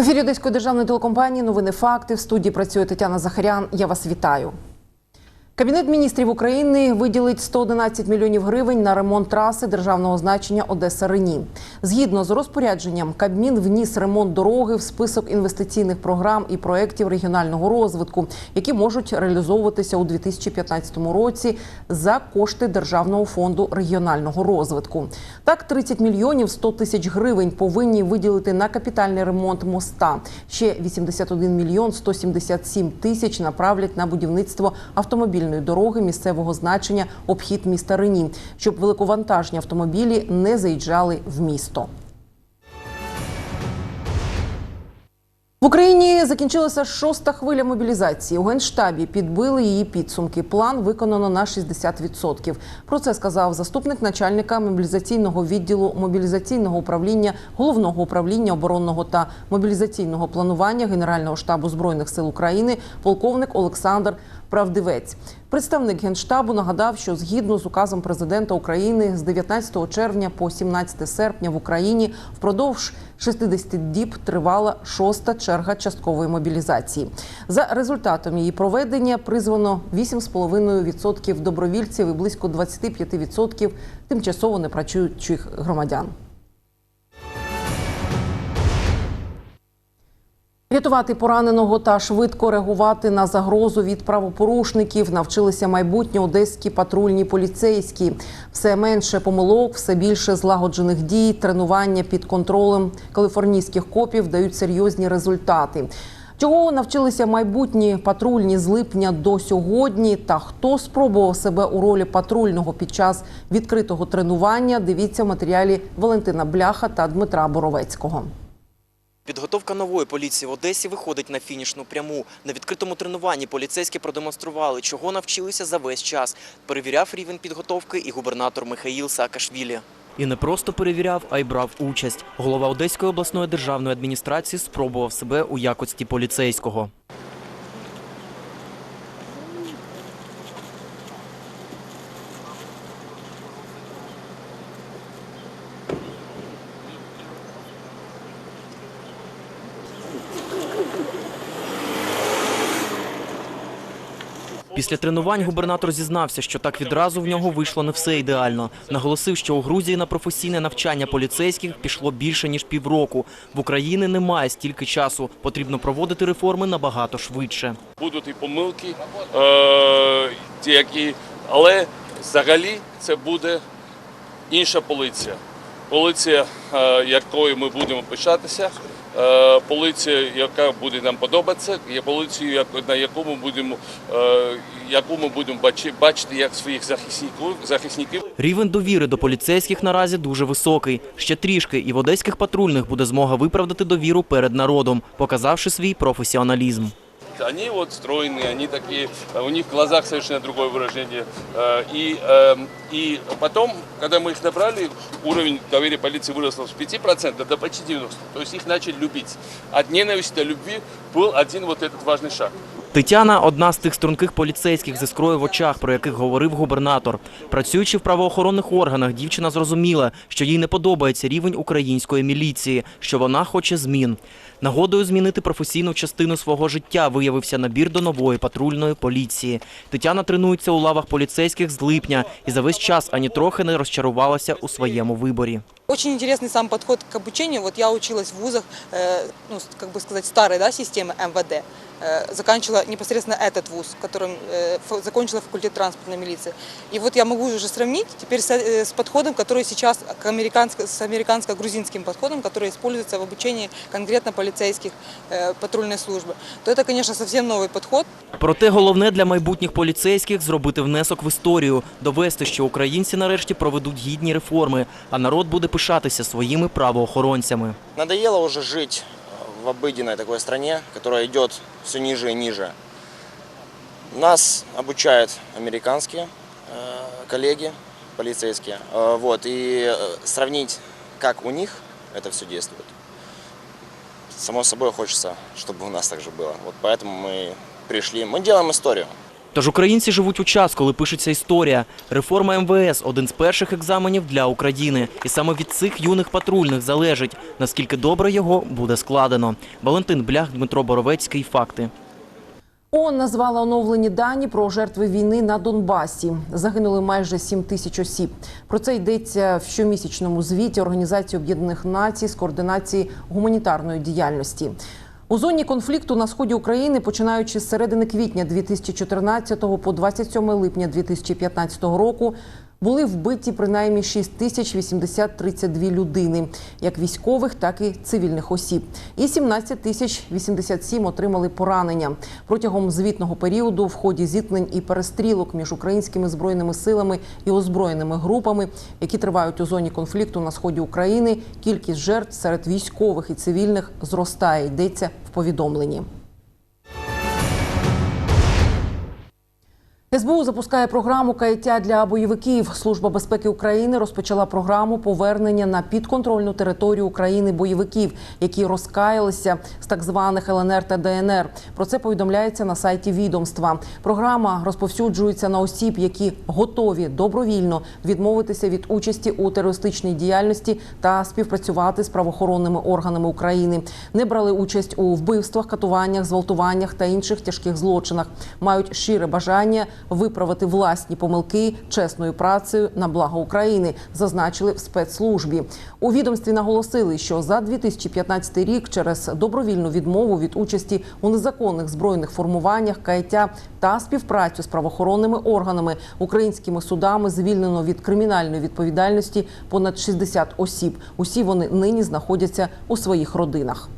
В ефірі Одеської державної телекомпанії Новини факти. В студії працює Тетяна Захарян. Я вас вітаю. Кабінет міністрів України виділить 111 мільйонів гривень на ремонт траси державного значення Одеса Рені. Згідно з розпорядженням, Кабмін вніс ремонт дороги в список інвестиційних програм і проєктів регіонального розвитку, які можуть реалізовуватися у 2015 році за кошти Державного фонду регіонального розвитку. Так, 30 мільйонів 100 тисяч гривень повинні виділити на капітальний ремонт моста. Ще 81 мільйон 177 тисяч направлять на будівництво автомобільної дороги місцевого значення обхід міста Рені, щоб великовантажні автомобілі не заїжджали в місто. В Україні закінчилася шоста хвиля мобілізації. У генштабі підбили її підсумки. План виконано на 60%. Про це сказав заступник начальника мобілізаційного відділу мобілізаційного управління головного управління оборонного та мобілізаційного планування Генерального штабу збройних сил України, полковник Олександр Правдивець. Представник генштабу нагадав, що згідно з указом президента України з 19 червня по 17 серпня в Україні впродовж 60 діб тривала шоста черга часткової мобілізації. За результатом її проведення призвано 8,5% добровільців і близько 25% тимчасово непрацюючих громадян. Рятувати пораненого та швидко реагувати на загрозу від правопорушників навчилися майбутні одеські патрульні поліцейські. Все менше помилок, все більше злагоджених дій, тренування під контролем каліфорнійських копів дають серйозні результати. Чого навчилися майбутні патрульні з липня до сьогодні? Та хто спробував себе у ролі патрульного під час відкритого тренування? Дивіться в матеріалі Валентина Бляха та Дмитра Боровецького. Підготовка нової поліції в Одесі виходить на фінішну пряму. На відкритому тренуванні поліцейські продемонстрували, чого навчилися за весь час. Перевіряв рівень підготовки і губернатор Михаїл Саакашвілі. І не просто перевіряв, а й брав участь. Голова Одеської обласної державної адміністрації спробував себе у якості поліцейського. Після тренувань губернатор зізнався, що так відразу в нього вийшло не все ідеально. Наголосив, що у Грузії на професійне навчання поліцейських пішло більше ніж півроку. В Україні немає стільки часу. Потрібно проводити реформи набагато швидше. будуть і помилки, е, які, але взагалі це буде інша поліція. Поліція, е, якою ми будемо пишатися, е, поліція, яка буде нам подобатися, є поліцією, як- на яку ми будемо, е, яку ми будемо бачи- бачити як своїх захисників, захисників. Рівень довіри до поліцейських наразі дуже високий. Ще трішки, і в одеських патрульних буде змога виправдати довіру перед народом, показавши свій професіоналізм Они вот стройные, они такие, э, у них в глазах совершенно другое выражение. Э, И, э, и потом, когда мы их набрали, уровень доверия полиции вырос с 5% до почти 90%. То есть их начали любить. От ненависти до любви был один вот этот важный шаг. Тетяна – одна з тих струнких поліцейських з іскрою в очах, про яких говорив губернатор. Працюючи в правоохоронних органах, дівчина зрозуміла, що їй не подобається рівень української міліції, що вона хоче змін. Нагодою змінити професійну частину свого життя виявився набір до нової патрульної поліції. Тетяна тренується у лавах поліцейських з липня і за весь час ані трохи не розчарувалася у своєму виборі. Очень интересный сам подход к обучению. Вот я училась в вузах, э, ну, с- как бы сказать, старой да, системы МВД. Э, заканчивала непосредственно этот вуз, в котором э, фа- закончила факультет транспортной милиции. И вот я могу уже сравнить теперь с, э, с подходом, который сейчас, к американско, с американско-грузинским подходом, который используется в обучении конкретно полицейских э, патрульной службы, то это, конечно, совсем новый подход. Проте головне для майбутніх поліцейських – зробити внесок в історію, довести, що українці нарешті проведуть гідні реформи, а народ буде пишатися своїми правоохоронцями. Надоело уже жить В обыденной такой стране, которая идет все ниже и ниже. Нас обучают американские э, коллеги, полицейские. Э, вот, и э, сравнить, как у них это все действует. Само собой хочется, чтобы у нас так же было. Вот поэтому мы пришли. Мы делаем историю. Тож українці живуть у час, коли пишеться історія. Реформа МВС – один з перших екзаменів для України. І саме від цих юних патрульних залежить, наскільки добре його буде складено. Валентин Блях, Дмитро Боровецький. Факти. ООН назвала оновлені дані про жертви війни на Донбасі. Загинули майже 7 тисяч осіб. Про це йдеться в щомісячному звіті Організації Об'єднаних Націй з координації гуманітарної діяльності. У зоні конфлікту на сході України, починаючи з середини квітня 2014 по 27 липня 2015 року, були вбиті принаймні 6 тисяч 8032 людини, як військових, так і цивільних осіб. І 17 тисяч 87 отримали поранення. Протягом звітного періоду в ході зіткнень і перестрілок між українськими збройними силами і озброєними групами, які тривають у зоні конфлікту на сході України, кількість жертв серед військових і цивільних зростає. Йдеться в повідомленні. СБУ запускає програму каяття для бойовиків. Служба безпеки України розпочала програму повернення на підконтрольну територію України бойовиків, які розкаялися з так званих ЛНР та ДНР. Про це повідомляється на сайті відомства. Програма розповсюджується на осіб, які готові добровільно відмовитися від участі у терористичній діяльності та співпрацювати з правоохоронними органами України. Не брали участь у вбивствах, катуваннях, зґвалтуваннях та інших тяжких злочинах. Мають щире бажання виправити власні помилки чесною працею на благо України, зазначили в спецслужбі. У відомстві наголосили, що за 2015 рік через добровільну відмову від участі у незаконних збройних формуваннях, каяття та співпрацю з правоохоронними органами українськими судами звільнено від кримінальної відповідальності понад 60 осіб. Усі вони нині знаходяться у своїх родинах.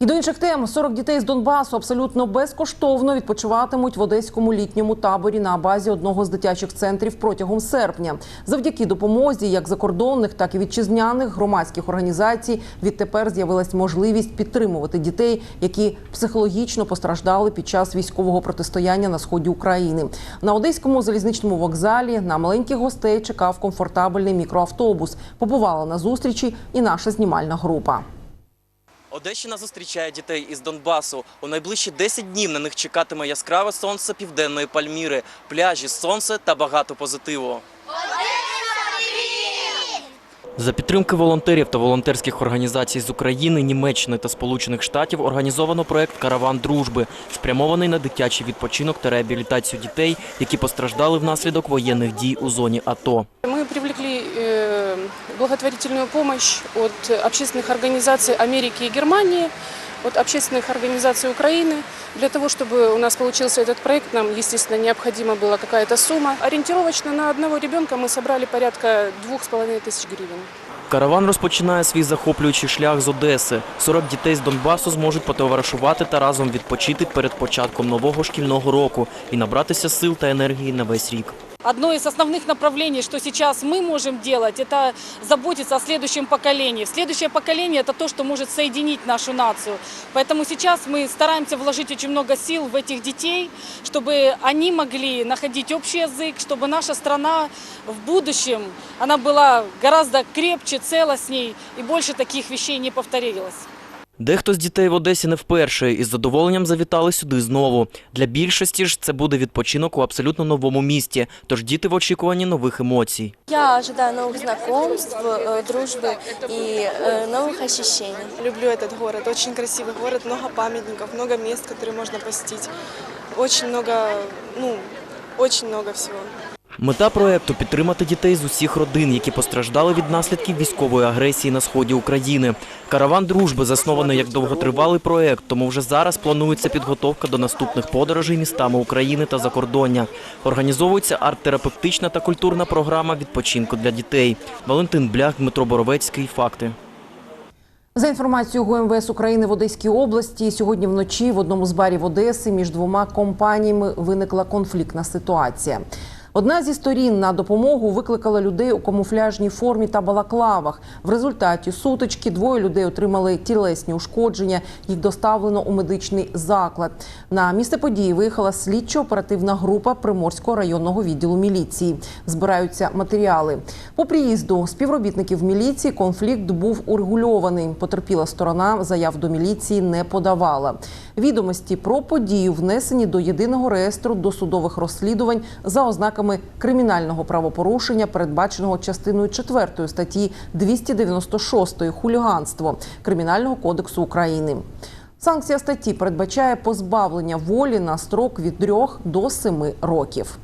І до інших тем 40 дітей з Донбасу абсолютно безкоштовно відпочиватимуть в одеському літньому таборі на базі одного з дитячих центрів протягом серпня. Завдяки допомозі як закордонних, так і вітчизняних громадських організацій відтепер з'явилась можливість підтримувати дітей, які психологічно постраждали під час військового протистояння на сході України. На одеському залізничному вокзалі на маленьких гостей чекав комфортабельний мікроавтобус. Побувала на зустрічі і наша знімальна група. Одещина зустрічає дітей із Донбасу. У найближчі 10 днів на них чекатиме яскраве сонце південної Пальміри, пляжі, сонце та багато позитиву. За підтримки волонтерів та волонтерських організацій з України, Німеччини та Сполучених Штатів організовано проект Караван дружби, спрямований на дитячий відпочинок та реабілітацію дітей, які постраждали внаслідок воєнних дій у зоні АТО. Мы привлекли э, благотворительную помощь от общественных организаций Америки и Германии, от общественных организаций Украины. Для того, чтобы у нас получился этот проект, нам, естественно, необходима была какая-то сумма. Ориентировочно на одного ребенка мы собрали порядка двух с половиной тысяч гривен. Караван розпочинає свій захоплюючий шлях з Одеси. 40 дітей з Донбасу зможуть потоваришувати та разом відпочити перед початком нового шкільного року і набратися сил та енергії на весь рік. Одно из основных направлений, что сейчас мы можем делать, это заботиться о следующем поколении. Следующее поколение – это то, что может соединить нашу нацию. Поэтому сейчас мы стараемся вложить очень много сил в этих детей, чтобы они могли находить общий язык, чтобы наша страна в будущем, она была гораздо крепче, целостней и больше таких вещей не повторилось. Дехто з дітей в Одесі не вперше і з задоволенням завітали сюди знову. Для більшості ж це буде відпочинок у абсолютно новому місті, тож діти в очікуванні нових емоцій. Я ожидаю новых знакомств, э, дружбы и э, новых ощущений. Люблю этот город, очень красивый город, много памятников, много мест, которые можно посетить. Очень много, ну, очень много всего. Мета проекту підтримати дітей з усіх родин, які постраждали від наслідків військової агресії на сході України. Караван дружби заснований як довготривалий проект, тому вже зараз планується підготовка до наступних подорожей містами України та закордоння. Організовується арт-терапевтична та культурна програма відпочинку для дітей. Валентин Блях, Дмитро Боровецький. Факти. За інформацією ГУМВС України в Одеській області, сьогодні вночі в одному з барів Одеси між двома компаніями виникла конфліктна ситуація. Одна зі сторін на допомогу викликала людей у камуфляжній формі та балаклавах. В результаті сутички двоє людей отримали тілесні ушкодження. Їх доставлено у медичний заклад. На місце події виїхала слідчо-оперативна група Приморського районного відділу міліції. Збираються матеріали. По приїзду співробітників міліції конфлікт був урегульований. Потерпіла сторона заяв до міліції не подавала. Відомості про подію внесені до єдиного реєстру досудових розслідувань за ознаками кримінального правопорушення, передбаченого частиною 4 статті 296 хуліганство Кримінального кодексу України. Санкція статті передбачає позбавлення волі на строк від 3 до 7 років.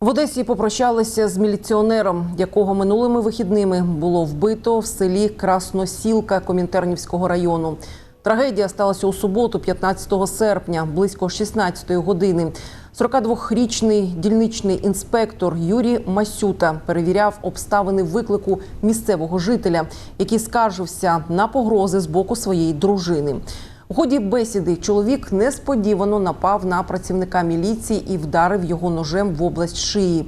В Одесі попрощалися з міліціонером, якого минулими вихідними було вбито в селі Красносілка Комінтернівського району. Трагедія сталася у суботу, 15 серпня, близько 16 години. 42-річний дільничний інспектор Юрій Масюта перевіряв обставини виклику місцевого жителя, який скаржився на погрози з боку своєї дружини. У ході бесіди чоловік несподівано напав на працівника міліції і вдарив його ножем в область шиї.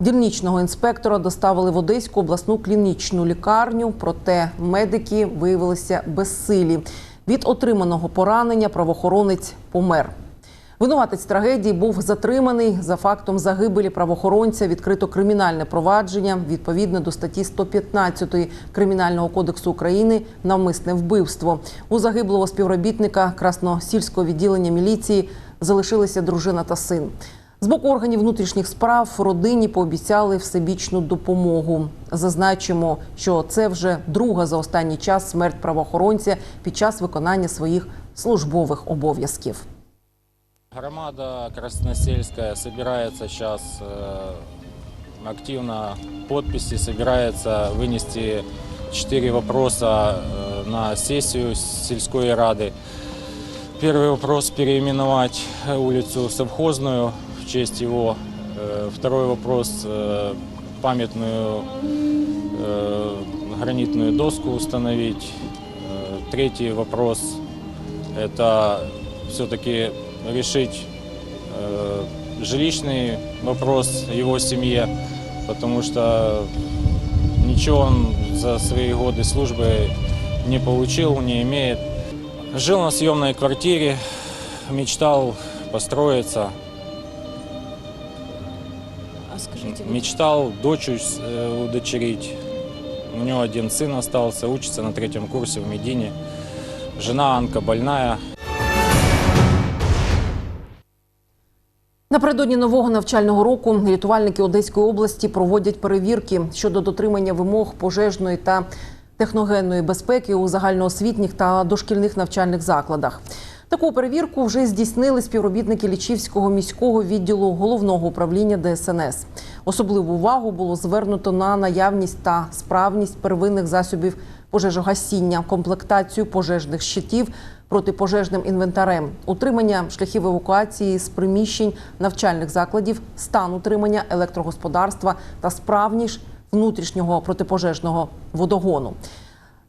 Дільничного інспектора доставили в Одеську обласну клінічну лікарню, проте медики виявилися безсилі. Від отриманого поранення правоохоронець помер. Винуватець трагедії був затриманий за фактом загибелі правоохоронця. Відкрито кримінальне провадження відповідно до статті 115 кримінального кодексу України навмисне вбивство. У загиблого співробітника красносільського відділення міліції залишилися дружина та син. З боку органів внутрішніх справ родині пообіцяли всебічну допомогу. Зазначимо, що це вже друга за останній час смерть правоохоронця під час виконання своїх службових обов'язків. Громада Красносельская собирается сейчас активно подписи, собирается вынести четыре вопроса э, на сессию сельской рады. Первый вопрос – переименовать улицу Совхозную в честь его. Э, Второй вопрос э, – памятную э, гранитную доску установить. Третий вопрос – это все-таки решить жилищный вопрос его семье, потому что ничего он за свои годы службы не получил, не имеет. Жил на съемной квартире, мечтал построиться, мечтал дочь э, удочерить. У него один сын остался, учится на третьем курсе в Медине. Жена Анка больная, Напередодні нового навчального року рятувальники Одеської області проводять перевірки щодо дотримання вимог пожежної та техногенної безпеки у загальноосвітніх та дошкільних навчальних закладах. Таку перевірку вже здійснили співробітники Лічівського міського відділу головного управління ДСНС. Особливу увагу було звернуто на наявність та справність первинних засобів пожежогасіння, комплектацію пожежних щитів протипожежним інвентарем, утримання шляхів евакуації з приміщень навчальних закладів, стан утримання електрогосподарства та справність внутрішнього протипожежного водогону.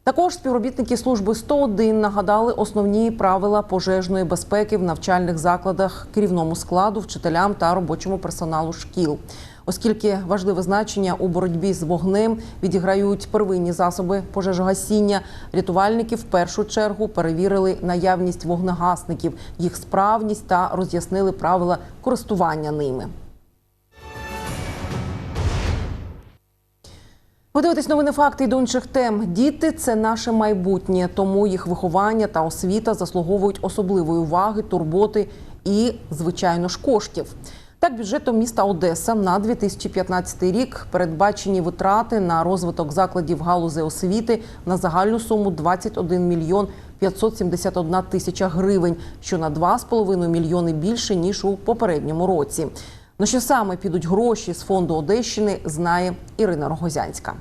Також співробітники служби 101 нагадали основні правила пожежної безпеки в навчальних закладах керівному складу, вчителям та робочому персоналу шкіл. Оскільки важливе значення у боротьбі з вогнем відіграють первинні засоби пожежогасіння, рятувальники в першу чергу перевірили наявність вогнегасників, їх справність та роз'яснили правила користування ними. Ви новини факти і до інших тем. Діти це наше майбутнє, тому їх виховання та освіта заслуговують особливої уваги, турботи і, звичайно ж, коштів. Так, бюджетом міста Одеса на 2015 рік передбачені витрати на розвиток закладів галузі освіти на загальну суму 21 мільйон 571 тисяча гривень, що на 2,5 мільйони більше ніж у попередньому році. На що саме підуть гроші з фонду Одещини, знає Ірина Рогозянська.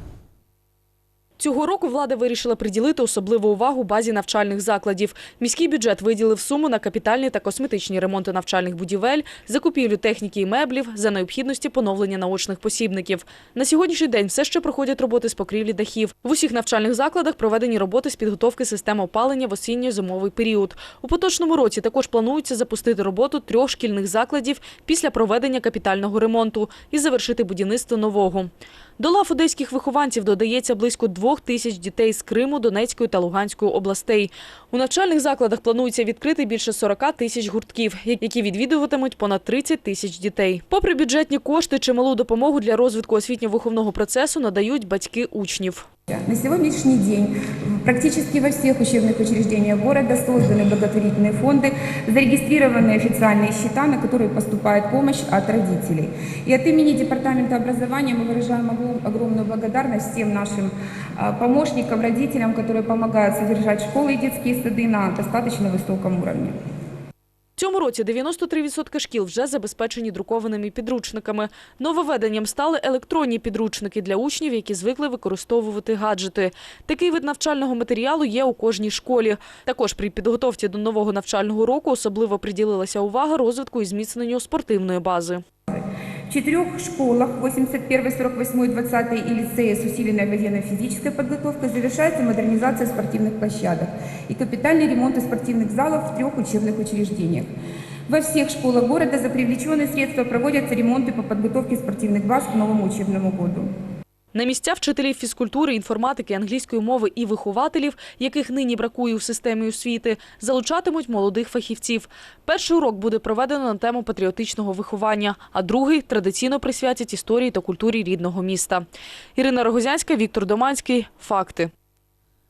Цього року влада вирішила приділити особливу увагу базі навчальних закладів. Міський бюджет виділив суму на капітальні та косметичні ремонти навчальних будівель, закупівлю техніки і меблів за необхідності поновлення наочних посібників. На сьогоднішній день все ще проходять роботи з покрівлі дахів. В усіх навчальних закладах проведені роботи з підготовки систем опалення в осінньо-зимовий період. У поточному році також планується запустити роботу трьох шкільних закладів після проведення капітального ремонту і завершити будівництво нового. До лав одеських вихованців додається близько двох тисяч дітей з Криму, Донецької та Луганської областей. У навчальних закладах планується відкрити більше 40 тисяч гуртків, які відвідуватимуть понад 30 тисяч дітей. Попри бюджетні кошти, чималу допомогу для розвитку освітньо-виховного процесу надають батьки учнів. На сегодняшний день практически во всех учебных учреждениях города созданы благотворительные фонды, зарегистрированы официальные счета, на которые поступает помощь от родителей. И от имени Департамента образования мы выражаем огром- огромную благодарность всем нашим а, помощникам, родителям, которые помогают содержать школы и детские сады на достаточно высоком уровне. Цьому році 93% шкіл вже забезпечені друкованими підручниками. Нововведенням стали електронні підручники для учнів, які звикли використовувати гаджети. Такий вид навчального матеріалу є у кожній школі. Також при підготовці до нового навчального року особливо приділилася увага розвитку і зміцненню спортивної бази. В четырех школах 81, 48, 20 и лицее с усиленной военно-физической подготовкой завершается модернизация спортивных площадок и капитальный ремонт спортивных залов в трех учебных учреждениях. Во всех школах города за привлеченные средства проводятся ремонты по подготовке спортивных баз к новому учебному году. На місця вчителів фізкультури, інформатики, англійської мови і вихователів, яких нині бракує у системі освіти, залучатимуть молодих фахівців. Перший урок буде проведено на тему патріотичного виховання, а другий традиційно присвятять історії та культурі рідного міста. Ірина Рогозянська, Віктор Доманський. Факти.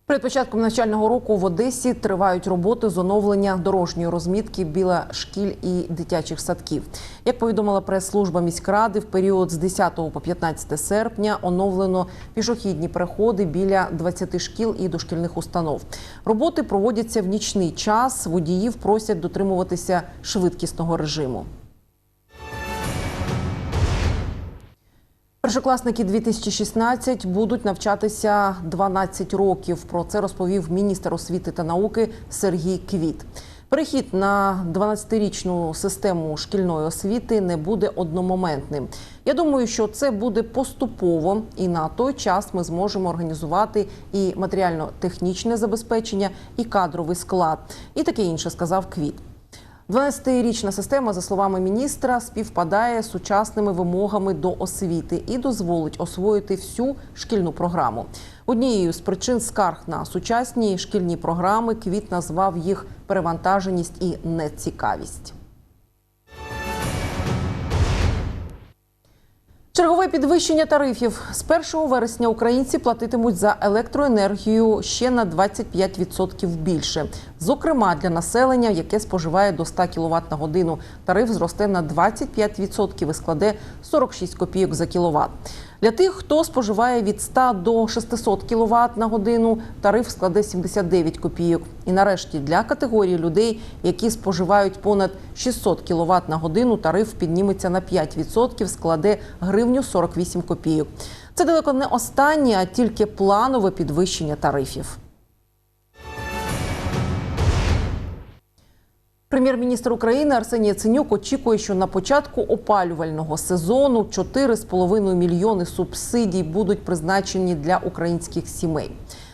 Перед початком навчального року в Одесі тривають роботи з оновлення дорожньої розмітки біля шкіль і дитячих садків. Як повідомила прес-служба міськради, в період з 10 по 15 серпня оновлено пішохідні переходи біля 20 шкіл і дошкільних установ. Роботи проводяться в нічний час. Водіїв просять дотримуватися швидкісного режиму. Першокласники 2016 будуть навчатися 12 років. Про це розповів міністр освіти та науки Сергій Квіт. Перехід на 12-річну систему шкільної освіти не буде одномоментним. Я думаю, що це буде поступово, і на той час ми зможемо організувати і матеріально-технічне забезпечення, і кадровий склад, і таке інше, сказав Квіт. 12-річна система, за словами міністра, співпадає з сучасними вимогами до освіти і дозволить освоїти всю шкільну програму. Однією з причин скарг на сучасні шкільні програми Квіт назвав їх перевантаженість і нецікавість. Чергове підвищення тарифів з 1 вересня українці платитимуть за електроенергію ще на 25% більше. Зокрема, для населення, яке споживає до 100 кВт на годину, тариф зросте на 25% і складе 46 копійок за кіловат. Для тих, хто споживає від 100 до 600 кВт на годину, тариф складе 79 копійок. І нарешті для категорії людей, які споживають понад 600 кВт на годину, тариф підніметься на 5%, складе гривню 48 копійок. Це далеко не останнє, а тільки планове підвищення тарифів. Прем'єр-міністр України Арсеній Яценюк очікує, що на початку опалювального сезону 4,5 мільйони субсидій будуть призначені для українських сімей.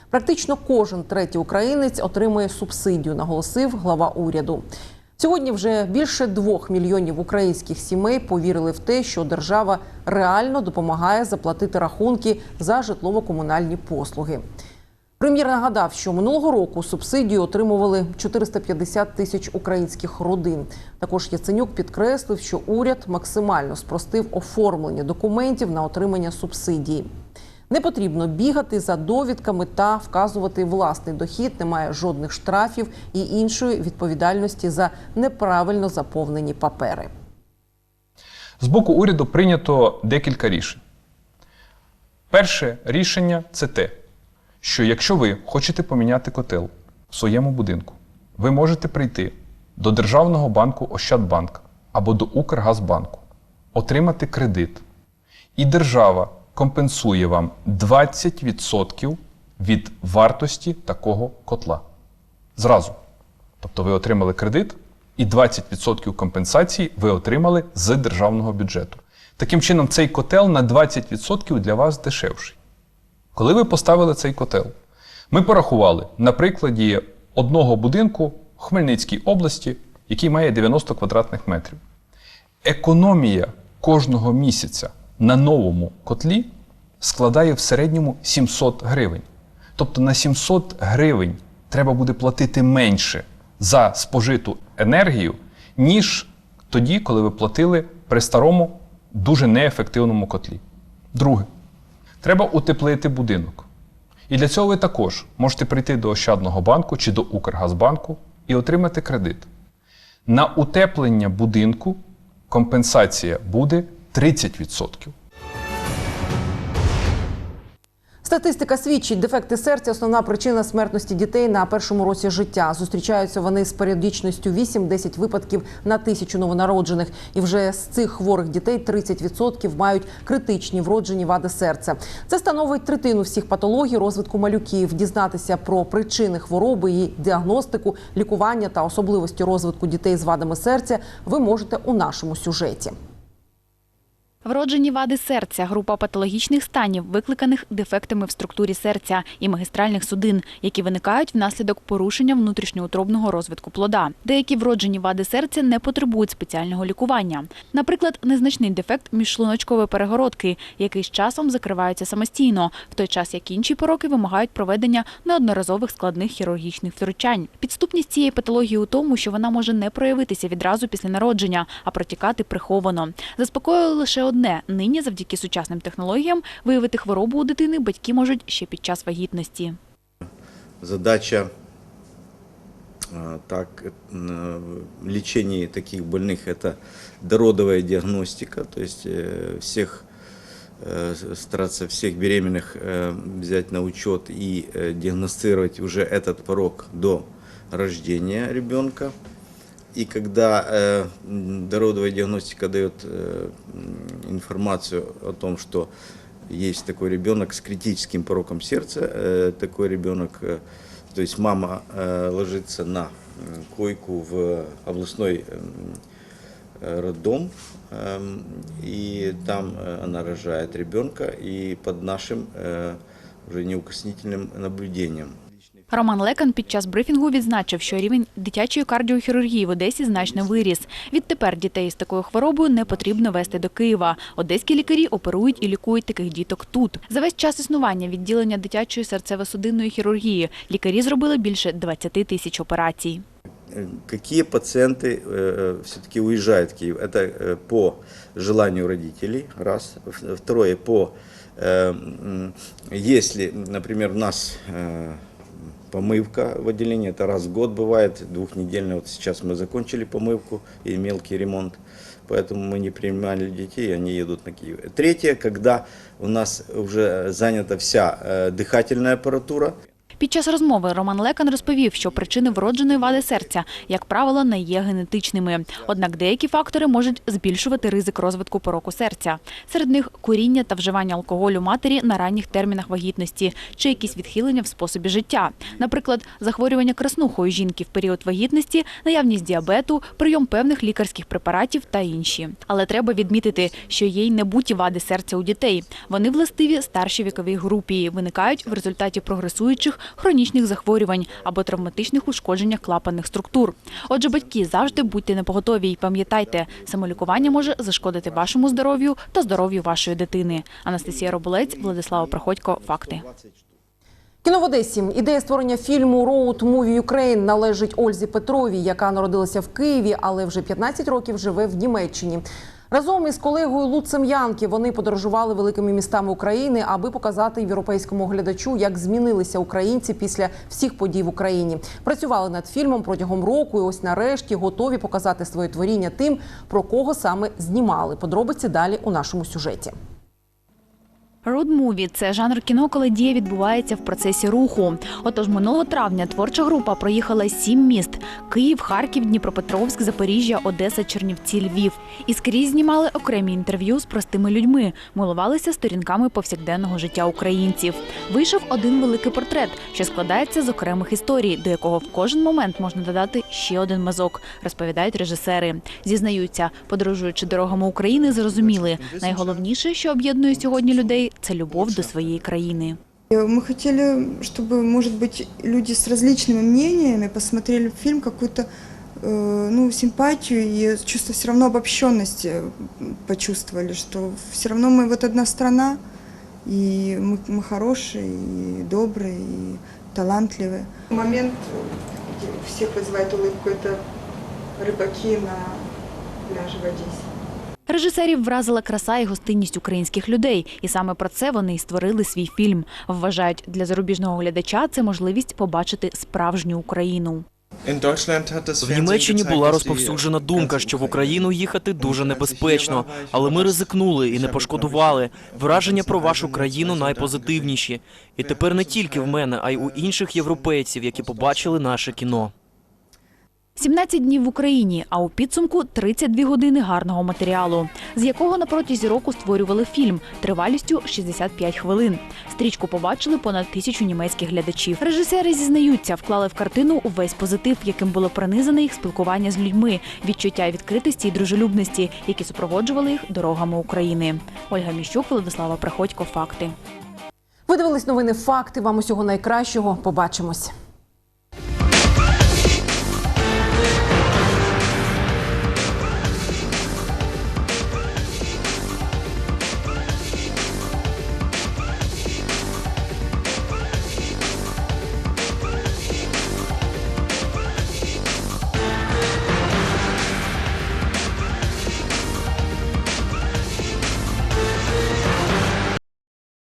Практично кожен третій українець отримує субсидію, наголосив глава уряду. Сьогодні вже більше двох мільйонів українських сімей повірили в те, що держава реально допомагає заплатити рахунки за житлово-комунальні послуги. Прем'єр нагадав, що минулого року субсидію отримували 450 тисяч українських родин. Також Яценюк підкреслив, що уряд максимально спростив оформлення документів на отримання субсидії. Не потрібно бігати за довідками та вказувати власний дохід, немає жодних штрафів і іншої відповідальності за неправильно заповнені папери. З боку уряду прийнято декілька рішень. Перше рішення це те, що якщо ви хочете поміняти котел в своєму будинку, ви можете прийти до Державного банку Ощадбанк або до Укргазбанку, отримати кредит, і держава компенсує вам 20% від вартості такого котла. Зразу. Тобто ви отримали кредит, і 20% компенсації ви отримали з державного бюджету. Таким чином, цей котел на 20% для вас дешевший. Коли ви поставили цей котел, ми порахували на прикладі одного будинку в Хмельницькій області, який має 90 квадратних метрів. Економія кожного місяця на новому котлі складає в середньому 700 гривень. Тобто на 700 гривень треба буде платити менше за спожиту енергію, ніж тоді, коли ви платили при старому дуже неефективному котлі. Друге, треба утеплити будинок. І для цього ви також можете прийти до Ощадного банку чи до Укргазбанку і отримати кредит. На утеплення будинку компенсація буде 30%. Статистика свідчить, дефекти серця основна причина смертності дітей на першому році життя. Зустрічаються вони з періодичністю 8-10 випадків на тисячу новонароджених. І вже з цих хворих дітей 30% мають критичні вроджені вади серця. Це становить третину всіх патологій розвитку малюків. Дізнатися про причини хвороби, її діагностику, лікування та особливості розвитку дітей з вадами серця ви можете у нашому сюжеті. Вроджені вади серця – група патологічних станів, викликаних дефектами в структурі серця і магістральних судин, які виникають внаслідок порушення внутрішньоутробного розвитку плода. Деякі вроджені вади серця не потребують спеціального лікування. Наприклад, незначний дефект міжшлуночкової перегородки, який з часом закривається самостійно, в той час як інші пороки вимагають проведення неодноразових складних хірургічних втручань. Підступність цієї патології у тому, що вона може не проявитися відразу після народження, а протікати приховано. Заспокоює лише одне – нині завдяки сучасним технологіям виявити хворобу у дитини батьки можуть ще під час вагітності. Задача а, так, э, лечения таких больных – это дородовая диагностика, то есть э, всех э, стараться всех беременных э, взять на учет и э, диагностировать уже этот порог до рождения ребенка. И когда э, м, дородовая диагностика дает э, м, информацию о том, что есть такой ребенок с критическим пороком сердца, э, такой ребенок, э, то есть мама э, ложится на м, койку в областной м, э, роддом, эм, и там э, она рожает ребенка, и под нашим э, уже неукоснительным наблюдением. Роман Лекан під час брифінгу відзначив, що рівень дитячої кардіохірургії в Одесі значно виріс. Відтепер дітей з такою хворобою не потрібно вести до Києва. Одеські лікарі оперують і лікують таких діток тут. За весь час існування відділення дитячої серцево-судинної хірургії лікарі зробили більше 20 тисяч операцій. Э, Какие пациенты все-таки уезжают в Киев? Это э, по желанию родителей, раз. В- Второе, по, э, м, если, например, у нас э, помывка в отделении, это раз в год бывает, двухнедельно, вот сейчас мы закончили помывку и мелкий ремонт, поэтому мы не принимали детей, они едут на Киев. Третье, когда у нас уже занята вся э, дыхательная аппаратура, під час розмови Роман Лекан розповів, що причини вродженої вади серця, як правило, не є генетичними. Однак деякі фактори можуть збільшувати ризик розвитку пороку серця. Серед них куріння та вживання алкоголю матері на ранніх термінах вагітності чи якісь відхилення в способі життя. Наприклад, захворювання краснухою жінки в період вагітності, наявність діабету, прийом певних лікарських препаратів та інші. Але треба відмітити, що є й небуті вади серця у дітей. Вони властиві старшій віковій групі, виникають в результаті прогресуючих хронічних захворювань або травматичних ушкодженнях клапанних структур. Отже, батьки завжди будьте напоготові і пам'ятайте, самолікування може зашкодити вашому здоров'ю та здоров'ю вашої дитини. Анастасія Роболець, Владислава Проходько. Факти. Кіно в Одесі. Ідея створення фільму Road Movie Ukraine належить Ользі Петровій, яка народилася в Києві, але вже 15 років живе в Німеччині. Разом із колегою Луцем Янки вони подорожували великими містами України, аби показати європейському глядачу, як змінилися українці після всіх подій в Україні. Працювали над фільмом протягом року, і ось нарешті готові показати своє творіння тим, про кого саме знімали. Подробиці далі у нашому сюжеті. Роуд-муві – це жанр кіно, коли дія відбувається в процесі руху. Отож, минулого травня творча група проїхала сім міст: Київ, Харків, Дніпропетровськ, Запоріжжя, Одеса, Чернівці, Львів. І скрізь знімали окремі інтерв'ю з простими людьми, милувалися сторінками повсякденного життя українців. Вийшов один великий портрет, що складається з окремих історій, до якого в кожен момент можна додати ще один мазок, розповідають режисери. Зізнаються, подорожуючи дорогами України, зрозуміли найголовніше, що об'єднує сьогодні людей, це любов до своєї країни. Мы хотели, чтобы, может быть, люди с различными мнениями посмотрели фильм какую-то э, ну, симпатию и чувство все равно обобщенности почувствовали, что все равно мы вот одна страна, и мы, мы хорошие, и добрые, и талантливые. Момент, где всех вызывает улыбку, это рыбаки на пляже в Одессе. Режисерів вразила краса і гостинність українських людей, і саме про це вони і створили свій фільм. Вважають, для зарубіжного глядача це можливість побачити справжню Україну. В Німеччині була розповсюджена думка, що в Україну їхати дуже небезпечно, але ми ризикнули і не пошкодували. Враження про вашу країну найпозитивніші. І тепер не тільки в мене, а й у інших європейців, які побачили наше кіно. 17 днів в Україні, а у підсумку 32 години гарного матеріалу, з якого на протязі року створювали фільм тривалістю 65 хвилин. Стрічку побачили понад тисячу німецьких глядачів. Режисери зізнаються, вклали в картину увесь позитив, яким було пронизане їх спілкування з людьми, відчуття відкритості і дружелюбності, які супроводжували їх дорогами України. Ольга Міщук, Владислава Приходько. Факти. Ви дивились новини факти. Вам усього найкращого. Побачимось.